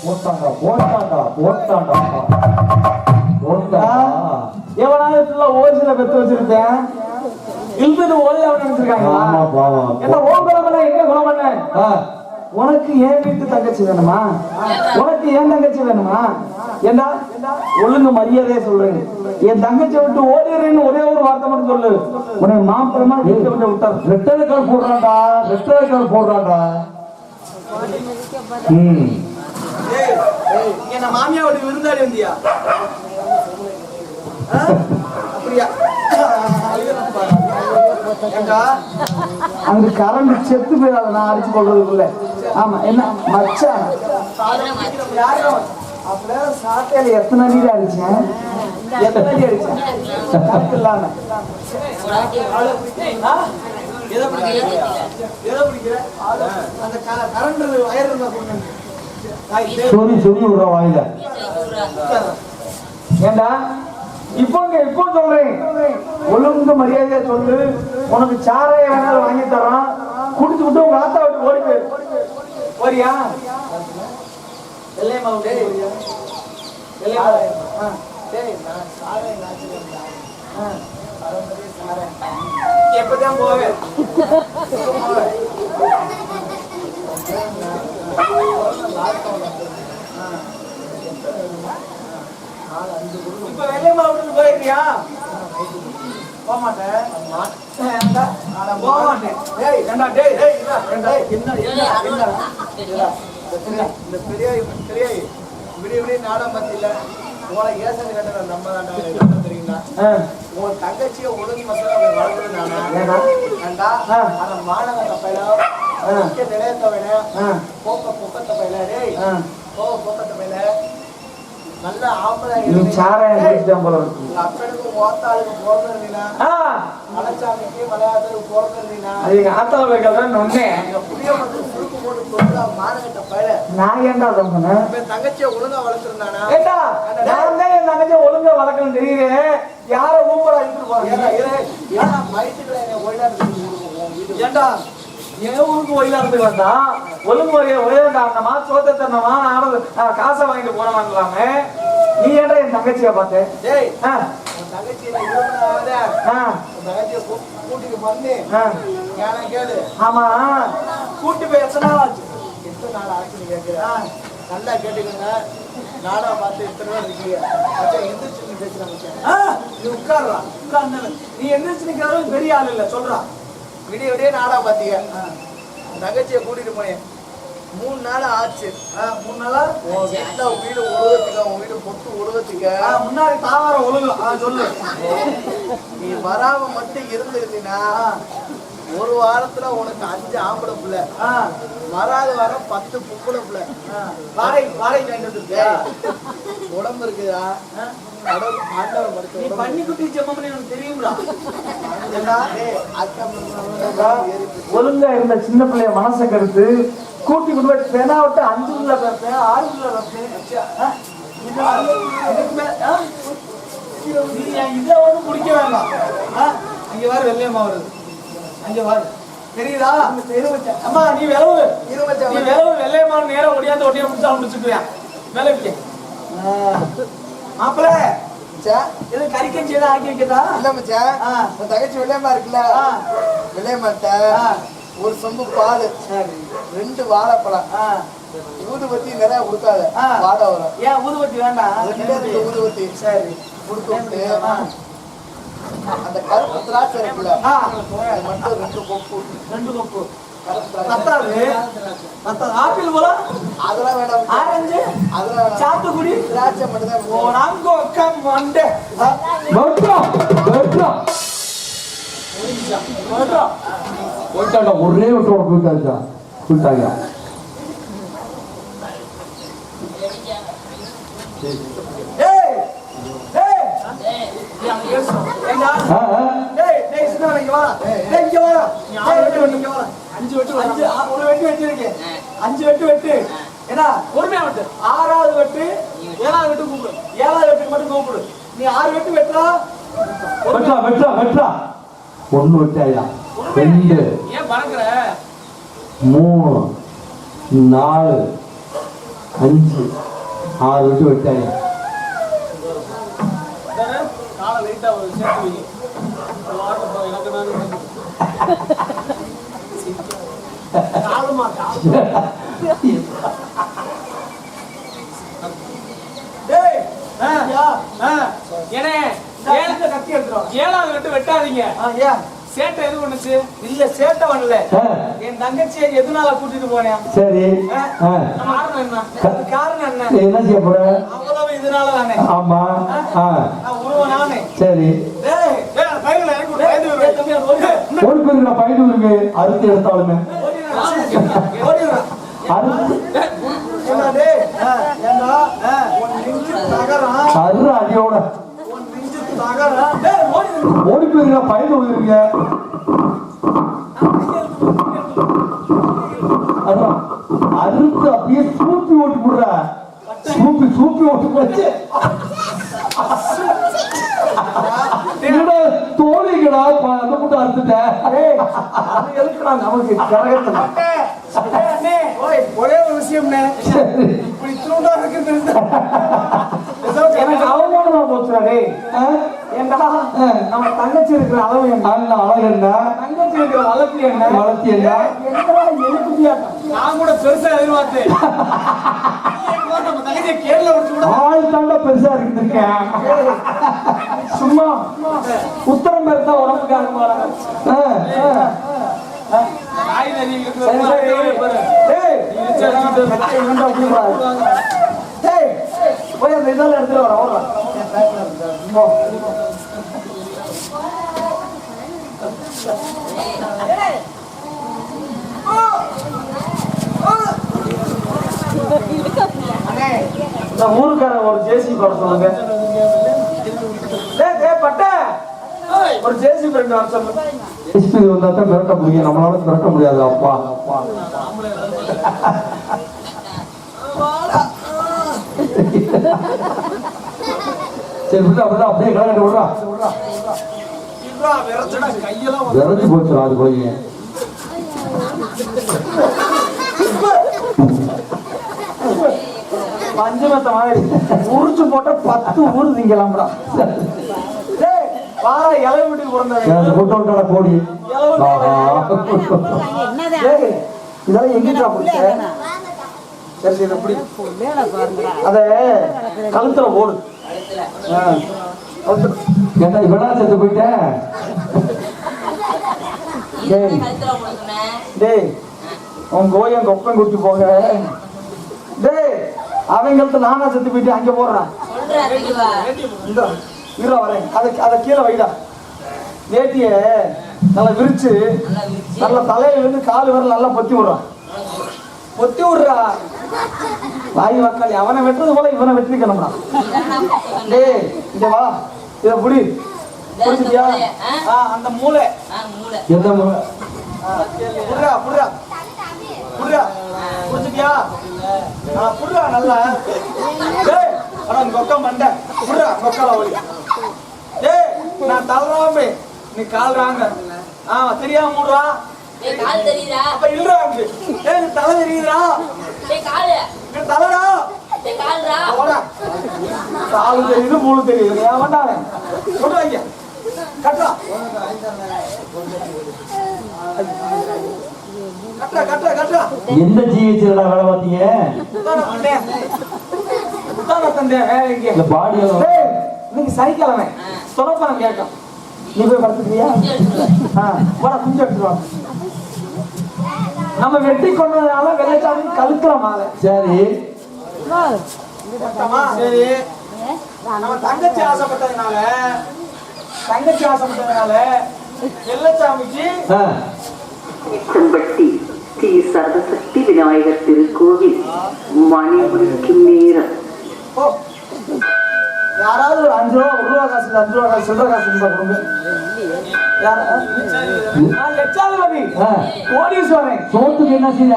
போட்டாண்டா போட்டாண்டா போட்டாண்டா போட்டாண்டா எவனாவது ஃபுல்லா ஓசில பெத்து வச்சிருக்கேன் இழுத்துட்டு ஓடி அவன் நினைச்சிருக்காங்களா என்ன ஓ குலமண்ண எங்க ஆ, உனக்கு ஏன் வீட்டு தங்கச்சி வேணுமா? உனக்கு ஏன் தங்கச்சி வேணுமா? ஏண்டா? ஒழுங்கு மரியாதையா சொல்றேன். என் தங்கச்சி விட்டு ஓடிடுறேன்னு ஒரே ஒரு வார்த்தை மட்டும் சொல்லு. உன்னை மாப்பிளமா வீட்டை விட்டு விட்டார். ரெட்டலை கால் போடுறான்டா ரெட்டலை கால் போடுறான்டா. ம். என்ன மாமியாவோட விருந்தாடி வந்தியா? அப்படியா? அங்க கரண்ட் செத்து போயிடாத நான் அடிச்சு கொள்றதுக்குள்ள. ஆமா என்ன? மச்சான். அப்படியே சாட்டையில எத்தனை அடியில் அடிச்சேன் எத்தனை அடி அடிச்சேன் இல்லாம? எதை பிடிக்கிற? எதை பிடிக்கிற? அந்த கரண்ட் வயர் இருந்தா கொடுங்க. தாய், தேவ். சொல்லி சொல்லி விடுற வாயில ஏண்டா? இப்போ இப்போ சொல்றேன். ஒழுங்கு மரியாதையா சொல்லு. உனக்கு சாராய வேணாலும் வாங்கி தரோம் குடிச்சு விட்டு உங்க ஆத்தா விட்டு ஓடி போயிரு. போறியா ஆ. எப்பதான் போவேன்? இப்ப வெள்ளையம்மா விட்டு போயிருக்கியா? போக மாட்டேன் போக மாட்டேன் ஏண்டா டேய் ஏண்டா என்ன என்ன என்ன இந்த பெரிய பெரிய விடிய விடிய நாடகம் பத்தியில உங்களை ஏசன் கட்ட நம்ம தான் தெரியுங்களா. உன் தங்கச்சியை ஒழுங்கு மசாலா வளர்க்குறது நானா? ஏண்டா? ஏண்டா? ஆ. அந்த மாணவ தப்பையில முக்கிய நிலையத்தவன. போக்க பொக்கத்த பையில டேய். போக பொக்கத்த பையில. நல்ல ஆம்பளை நீ சாராயம் குடிச்சிட்டான் போல இருக்கு. அப்பனுக்கு ஓத்தாளுக்கு மலைச்சாமிக்கு மலையாளத்துக்கு பிறந்திருந்தீனா அது எங்க ஆத்தால வைக்கிறதா ஒன்னே எங்க புளிய வந்து சுருக்கு போட்டு தொட்டு மானகட்ட பையில. நான் ஏன்டா சொன்னேன்? தங்கச்சியை ஒழுங்கா வளர்த்துருந்தானா? ஏண்டா? நான் தான் என் தங்கச்சி ஒழுங்கா வளர்க்கணும் தெரியுது. யார இழுத்துட்டு ஏன்னா, போறீங்க ஏன்னா, வயிற்றுக்குள்ள என்னை உன் வீட்டுக்கு. ஏண்டா? ஊருக்கு ஒயிலாரத்துக்கு வந்தா ஒழுங்கு முறைய ஒயிலாண்டா அந்த மா சோத்த தன்னமா ஆனது காசை வாங்கிட்டு போனவாங்களாமே. நீ ஏன்டா என் தங்கச்சியை பார்த்த? டேய், ஆ, உன் தங்கச்சியை நான் விரும்பினாத, ஆ, உன் தங்கச்சியை கூ- கூட்டிட்டு வந்து, ஆ. ஏன்னா கேளு, ஆமா. கூட்டி போய் எத்தனை நாள் ஆச்சு? எத்தனை நாள் ஆச்சுன்னு கேட்கிறேன். நல்லா கேட்டுக்கோங்க. நாடகம் பார்த்து இத்தனை பேர் இருக்கீங்க. மச்சான், எந்திரிச்சு நீ உட்கார்றா. உட்கார்ந்து நீ எந்திரிச்சு நிக்கிறது பெரிய ஆள் இல்ல சொல்றா. விடிய விடிய நாடகம் பார்த்தீங்க. உன் தங்கச்சியை கூட்டிட்டு போனேன். மூணு நாள் ஆச்சு. மூணு நாளா? உன் வீட்டுல உன் வீடு உழுவத்துக்க உன் வீடு பொத்து உழுவத்துக்க முன்னாடி தாவாரம் ஆ, சொல்லு. நீ வராம மட்டும் இருந்திருந்தீன்னா ஒரு வாரத்துல உனக்கு அஞ்சு ஆம்பளை பிள்ளை. ஆ, வராத வாரம் பத்து பொம்பளை பிள்ளை. ஆ. வாடகை வாடகை வாங்கிட்டு உடம்பு இருக்குதா? கடவுள் ஆண்டவன் படுத்த நீ உடம்பு. பன்னிக்குட்டி ஜெபம்னு எனக்கு தெரியும்டா. ஒழுங்கா இருந்த சின்ன பிள்ளைய மனசை கருத்து கூட்டி கொண்டு போய் பெனா விட்டு அஞ்சு உள்ள பேசேன் ஆறு உள்ள பேசேன் இதுக்கு மேல ஆ? நீ என் இதை வந்து குடிக்க வேண்டாம். ஆ? அங்க வர வெள்ளையம்மா வருது. அங்க வர தெரியுதா? அம்மா நீ விளவு நீ விளவு வெள்ளையம்மா நேரா ஒடியாந்து ஒட்டியா முடிச்சா முடிச்சுக்குவியா விளவிக்க மாப்பிள்ள இது கறிக்கஞ்சி எதாவது ஆக்கி வைக்கதா? இல்ல மச்சான், ஆ. உன் தங்கச்சி வெள்ளையம்மா இருக்குல்ல? ஆ. ஒரு சொம்பு பால். சரி. ரெண்டு வாழைப்பழம். ஊதுபத்தி நிறைய கொடுக்காத. வாடை வரும். ஏன் ஊதுபத்தி வேண்டாம்? ஊதுபத்தி. சரி. கொடுத்து அந்த கருப்பு திராட்சை இருக்குல்ல. அது மட்டும் ரெண்டு கொப்பு. ரெண்டு கப்பு. ஆப்பிள் போல? அதெல்லாம் வேண்டாம். ஆரஞ்சு? அதெல்லாம் சாத்துக்குடி? திராட்சை மட்டும் தான் நாங்க உட்கா மண்டே வெட்டம் வெட்டம் போயிட்டாண்டா ஒரே விட்டு போயிட்டாங்க ஏய் ஏய். ஏண்டா வெட்டு வெட்டு அஞ்சு வெட்டு அஞ்சு ஒரு வெட்டு வெட்டிருக்கேன் அஞ்சு வெட்டு வெட்டு. ஏன்னா பொறுமையா வெட்டு. ஆறாவது வெட்டு ஏழாவது வெட்டு கூப்பிடு. ஏழாவது வெட்டுக்கு மட்டும் கூப்பிடு. நீ ஆறு வெட்டு வெட்டுறா. வெட்டா வெட்டா வெட்டா ஒண்ணு வெட்டாயா ரெண்டு. ஏன் பறக்குற? மூணு. நாலு. அஞ்சு. ஆறு விட்டு விட்டாங்க சேர்த்து வை எனக்கு ஏழாவது விட்டு வெட்டாதீங்க சேட்டை எது பண்ணுச்சு? இல்ல சேட்டை பண்ணல. என் தங்கச்சியை எதனால கூட்டிட்டு போனேன்? சரி. காரணம் என்ன? காரணம் என்ன? என்ன செய்ய போற? அவ்வளவு இதனால தானே. ஆமா. ஆ. நான் சரி. ஒரு போயிருங்க பயந்து இருக்கு. அறுத்து எடுத்தாலுமே. அறுத்து. அடியோட தகரம். ஓடி போயிருங்க பயந்து போயிருங்க அதான். அறுத்து அப்படியே சூப்பி ஓட்டி போடுற. சூப்பி சூப்பி ஓட்டி போச்சு. என்னடா தோழிக்கடா அந்த மட்டும் அறுத்துட்டேன் நமக்கு ஒரே ஒரு விஷயம்ண்ணே. இப்படி இத்தினூண்டா இருக்குது. எனக்கு அவமானமா போச்சுடா? ஏண்டா, நம்ம தங்கச்சி இருக்கிற அளவு என்ன? அண்ணா அழகண்ணா தங்கச்சி இருக்கிற வளர்ச்சி என்ன? வளர்த்தி என்ன? என்னடா நான் கூட பெருசா எதிர்பார்த்தேன். ஆள் தாண்டா பெருசா இருந்திருக்கேன். சும்மா உத்தரம் பேர். தான் உடம்புக்கு டேய் போய் அந்த இதெல்லாம் எடுத்துட்டு வர இந்த ஊருக்கார ஒரு ஜேசி வர சொல்லுங்க. ஒரு ஜேசி ரெண்டு வர சொல்லுங்க எஸ்பி வந்தா தான் மிரட்ட முடியும். நம்மளால மிரட்ட முடியாது அப்பா. சரி அப்படிதான் அப்படியே கலகட்ட விடுறா. விரைச்சு போச்சு அது போய் பஞ்சமத்த மாதிரி உரிச்சு போட்ட பத்து ஊரு திங்கலாம்டா. டேய் வார இலை வீட்டுக்கு பிறந்தவன். டேய் இதெல்லாம் எங்கிட்டா பிடிச்ச சரி சரி எப்படி அத கழுத்துல போடு. கழுத்துல. ஏண்டா இவனா செத்து போயிட்டேன் டேய். டேய் உன் கோயம் கொப்பன் குட்டி போக. டேய் அவன் நானா செத்து போயிட்டு அங்க போடுறான் இந்த வரேன். அதை அதை கீழே வைடா. நேத்திய நல்லா விரிச்சு நல்லா தலையில இருந்து கால் வர நல்லா பொத்தி விடுறான் பொத்தி விடுறா. வாய் வக்காளி அவனை வெட்டுறது போல இவனை வெட்டி கிளம்புறான் டேய் இந்த வா. இத புடி புடிச்சிட்டியா ஆ, அந்த மூளை. எந்த மு- புடுறா புடுறா. புடுறா. புடிச்சிட்டியா ஆ புடுறா நல்லா. டேய் அட கொக்கம் மண்டை புடுறா கொக்கால ஓடி டேய் நான் தள்ளாமே நீ கால் ராங்க. ஆ தெரியாம மூடுறா. அப்ப இல்லடா அங்க. டேய் நீ தலை தெரியுதுடா. நீ தலைடா. ஓடா கால் தெரியுது மூணு தெரியுது. ஏன் வேண்டாம்? கொண்டு வைங்க. கட்டுறா. எந்த ஜிஹெச்ல வேலை பார்த்தீங்க? இந்த பாடி. இன்னைக்கு சனிக்கிழமை. சொலப்பணம் கேட்கும் நீ போய் படுத்துக்கிறியா? போடா குஞ்சு எடுத்துட்டு வா. நம்ம வெட்டி கொண்டதுனால வெள்ளைச்சாமி கழுத்துற மாலை. சரி? சரி. நம்ம தங்கச்சி ஆசைப்பட்டதுனால தங்கச்சி ஆசைப்பட்டதுனால வெள்ளச்சாமிக்கு ஆ, செம்பட்டி ஸ்ரீ சர்வசக்தி விநாயகர் திருக்கோவில் மணி முடிக்கும் நேரம் ஓ யாராவது ஒரு அஞ்சு ரூபா ஒரு ரூபா காசு அஞ்சு ரூபா காசு சில்லற காசு இருந்தா கொடுங்க. லட்சாதிபதி. கோடீஸ்வரன். சோத்துக்கு என்ன செய்ய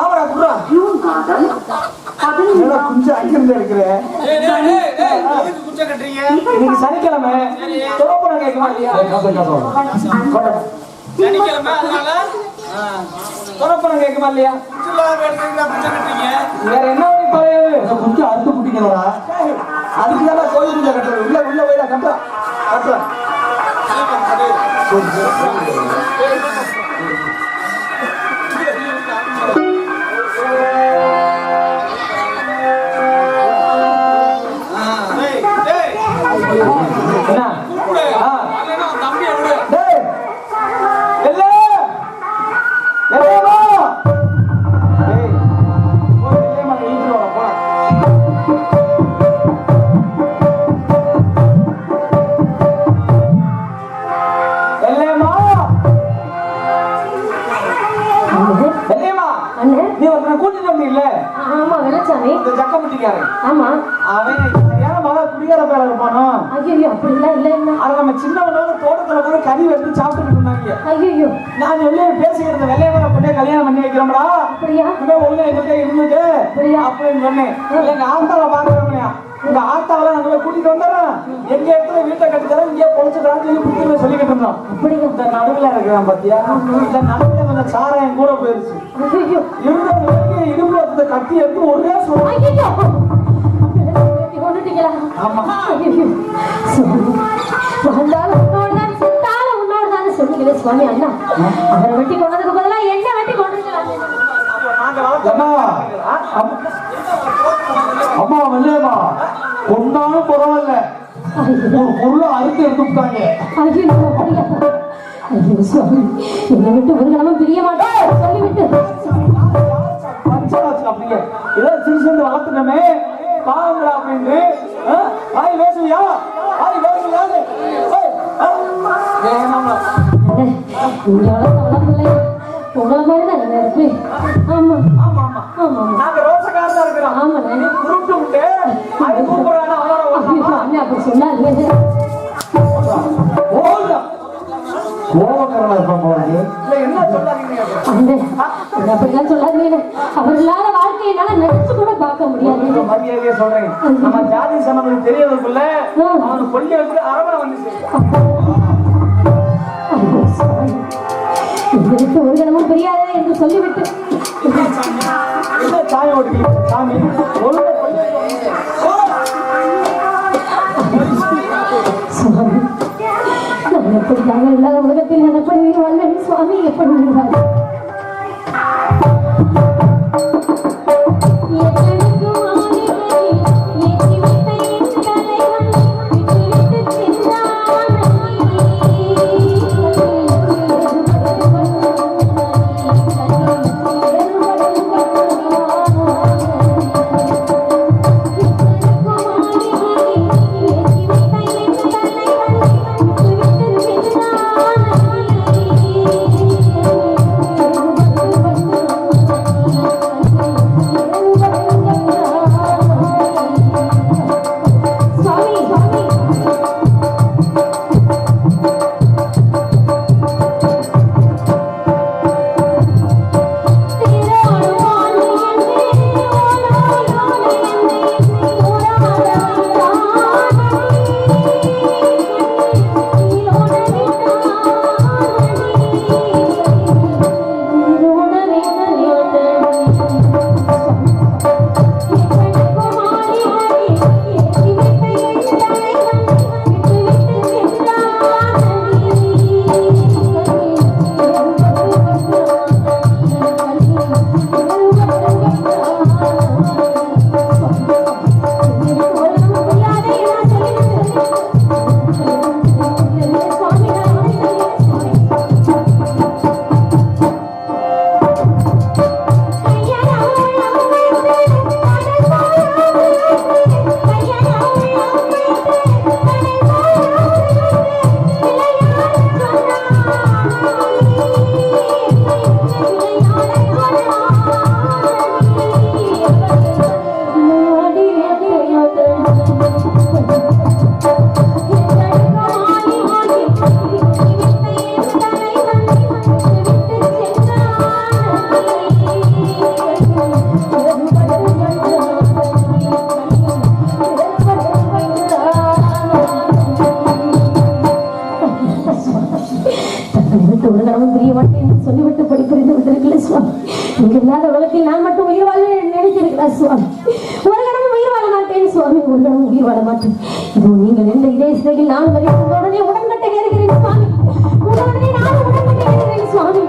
ஆவடா குடுறா. அங்கிருந்து இருக்கிறேன் டேய் டேய் டேய் டேய் எதுக்கு குச்ச கட்டுறீங்க? இன்னைக்கு குத்தி அறுத்து குட்டிக்கணும்டா அதுக்கு தான் கோயில் பூஜை கட்டுறது. உள்ள உள்ள போய் நான் கட்டுறேன். வந்தீங்கல்ல ஆமா வெள்ளச்சாமி. இந்த ஜக்கமுட்டிக்காரன். ஆமா. அவன் சரியான மகா குடிகார பேர இருப்பானோ ஐயோ அப்படிலாம் இல்ல அதை நம்ம சின்னவனோட தோட்டத்துல கூட கறி வெட்டி சாப்பிட்டுட்டு இருந்தாங்க ஐயோ நான் வெளியே பேசிக்கிட்டு வெள்ளையவரை பொண்ணே கல்யாணம் பண்ணி வைக்கிறோம்டா அப்படியா? இவன் ஒழுங்கா இருந்துட்டு. அப்படியா? அப்படின்னு சொன்னேன். இல்ல ஆத்தாவை பாக்குறவனையா இந்த ஆத்தாவெல்லாம் நாங்க கூட்டிட்டு வந்துடுறோம் எங்க இடத்துல வீட்டை கட்டித்தரோம் இங்கே பொழைச்சுக்கலாம் சொல்லி புத்திர சொல்லிக்கிட்டு இருந்தோம். அப்படியா? இந்த நடுவுல இருக்கிறான் பாத்தியா? இந்த நடுவுல கொஞ்சம் சாராயம் கூட போயிருச்சு. இருந்த வரைக்கும் இடுப்புல இருந்த கட்டி எடுத்து ஒரே சுவாமி அண்ணா. அவரை வெட்டி கொண்டதுக்கு பதிலா என்ன வெட்டி கொண்டிருக்கலாம் அம்மா. அம்- அம்மா வெள்ளையம்மா கொண்டாலும் பரவாயில்ல. ஒரு பொருளை அறுத்து எடுத்துட்டாங்க ஐயோ சுவாமி. என்னை விட்டு ஒரு கிழமை பிரிய மாட்டேன். சொல்லிவிட்டு. ஏதோ சிறு சிறு வளர்த்துனமே பாவங்களா அப்படின்னு? ஆய் வேசுவியா ஆய் இருக்கு. ஆமா. ஆமா ஆமா. ஆமா ஆமா. நாங்க ரோசக்காரதா இருக்கிறோம். ஆமாண்ணே குருட்டு விட்டு அது கூப்பிடுறாங்க அண்ணே அப்படி ஓடுறா. கோபக்காரனா இருப்பான் போறது இல்ல என்ன சொல்லாதீங்க? அப்படிலாம் சொல்லாதீங்க அவர் இல்லாத வாழ்க்கையை என்னால நினைச்சு கூட பார்க்க முடியாது. மரியாதையா சொல்றேன். நம்ம ஜாதி சனத்துக்கு தெரியறதுக்குள்ள அவனுக்கு கொல்லி வச்சு அரவணை. என்னை விட்டு ஒரு கிழமும் பிரியாதே என்று சொல்லிவிட்டு. சாமி ஓட்டுறீங்க? சாமி சுவாமி நான் எப்படி நாங்கள் இல்லாத உலகத்தில் உயிர் வாழ்வேன் சுவாமி எப்படி நான் உடனே உடன்கட்டை ஏறுகிறேன் சுவாமி. உடனே நான் உடன்கட்டை ஏறுகிறேன் சுவாமி.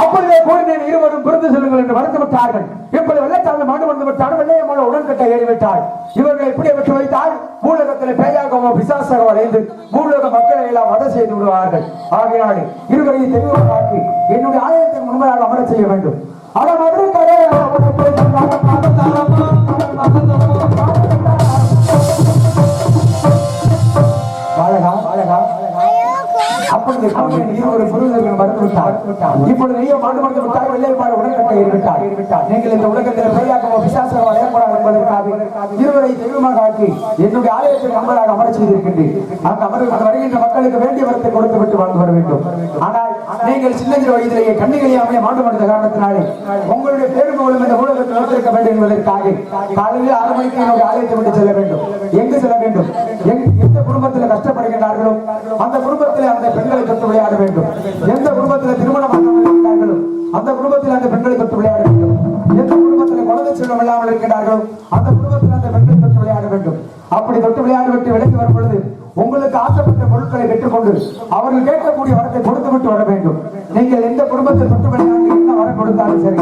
அப்படியே கூறினேன் இருவரும் பிறந்து செல்லுங்கள் என்று விட்டார்கள் இப்படி வெள்ளச்சாமி மாண்டு வந்து விட்டார் வெள்ளையம்மாள் உடன்கட்டை ஏறிவிட்டார் இவர்கள் இப்படி விட்டு வைத்தால் பூலகத்தில் பேயாகவோ பிசாசாகவோ அடைந்து மக்களை எல்லாம் வதை செய்து விடுவார்கள். ஆகையாடு செய்ய வேண்டும். ஆனா மதுரை அப்பொழுது இருவரு விட்டார் இப்பொழுது நீயோ மாண்டு உடன்கட்டை ஏறிவிட்டார் நீங்கள் இந்த உலகத்தில் என்பதற்காக இருவரை தெய்வமாக ஆக்கி என்னுடைய ஆலயத்தில் செய்திருக்கின்றேன் அங்கு அமர்வு வருகின்ற மக்களுக்கு வேண்டிய வரத்தை கொடுத்து விட்டு வாழ்ந்து வர வேண்டும். ஆனால் நீங்கள் சின்னஞ்சிறு வயதிலேயே கண்ணிகளியாமே மாண்டு மறந்த காரணத்தினாலே உங்களுடைய பேருபோலும் இந்த ஊடகத்தில் வைத்திருக்க வேண்டும் என்பதற்காக காலையில் ஆறு மணிக்கு என்னுடைய ஆலயத்தை விட்டு செல்ல வேண்டும். எங்கு செல்ல வேண்டும்? எந்த குடும்பத்தில் கஷ்டப்படுகின்றார்களோ அந்த குடும்பத்தில் விளையாட வேண்டும். எந்த குடும்பத்தில் திருமணம் ஆகாமல் அந்த குடும்பத்தில் அந்த பெண்களை தொட்டு விளையாட வேண்டும். எந்த குடும்பத்தில் குழந்தை செல்வம் இல்லாமல் இருக்கிறார்களோ அந்த குடும்பத்தில் அந்த பெண்களை தொட்டு விளையாட வேண்டும். அப்படி தொட்டு விளையாடி விட்டு விலகி வரும் பொழுது உங்களுக்கு ஆசைப்பட்ட பொருட்களை பெற்றுக்கொண்டு அவர்கள் கேட்கக்கூடிய வரத்தை கொடுத்து விட்டு வர வேண்டும். நீங்கள் எந்த குடும்பத்தை தொட்டு விளையாடி என்ன வரம் கொடுத்தாலும் சரி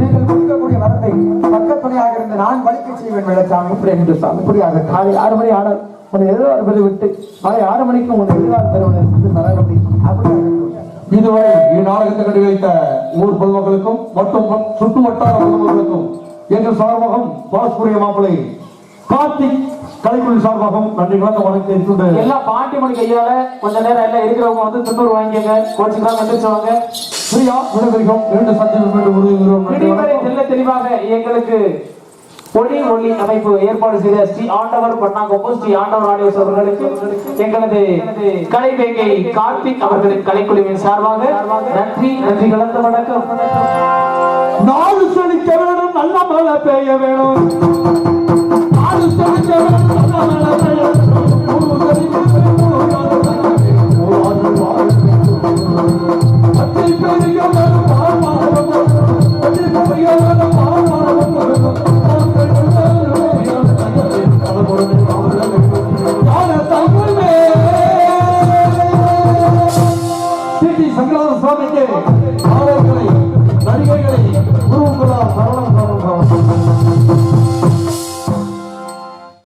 நீங்கள் கொடுக்கக்கூடிய வரத்தை பக்கத்துணையாக இருந்து நான் வலிக்க செய்வேன் வெள்ளச்சாமி இப்படி என்று சாமி. இப்படியாக காலை ஆறு மணி ஆனால் உன்னை எதிர்பார்ப்பதை விட்டு காலை ஆறு மணிக்கு உன்னை எதிர்பார்ப்பு பெறுவதற்கு தர முடியும் இதுவரை இந்நாடகத்தை கண்டு வைத்த ஊர் பொதுமக்களுக்கும் மற்றும் சுற்று வட்டார பொதுமக்களுக்கும் எங்கள் சார்பாகவும் பாஸ்புரிய மாப்பிளை கார்த்திக் கலைக்குழு சார்பாகவும் நன்றி கலந்த கொண்டு எல்லாம் பாண்டி மணி கையால கொஞ்ச நேரம் எல்லாம் இருக்கிறவங்க வந்து துண்ணூறு வாங்கிக்கங்க கோச்சிக்கலாம் எந்திரிச்சவங்க பிரியா விடைபெறுகிறோம் இரண்டு சத்தியம் மீண்டும் வணக்கம் தெல்ல தெளிவாக எங்களுக்கு ஒளி ஒளி அமைப்பு ஏற்பாடு செய்த ஸ்ரீ ஆண்டவர் பண்ணாங்கோப்போ ஸ்ரீ ஆண்டவர் ஆடியோஸ் அவர்களுக்கு எங்களது கலைவேங்கை கார்த்திக் அவர்களின் கலைக்குழுவின் சார்பாக நன்றி நன்றி கலந்த வணக்கம். நாலு செழிக்க வேணும் நல்ல மழை பெய்ய வேணும். நாலு செழிக்க வேணும் நல்ல மழை பெய்ய வேணும்.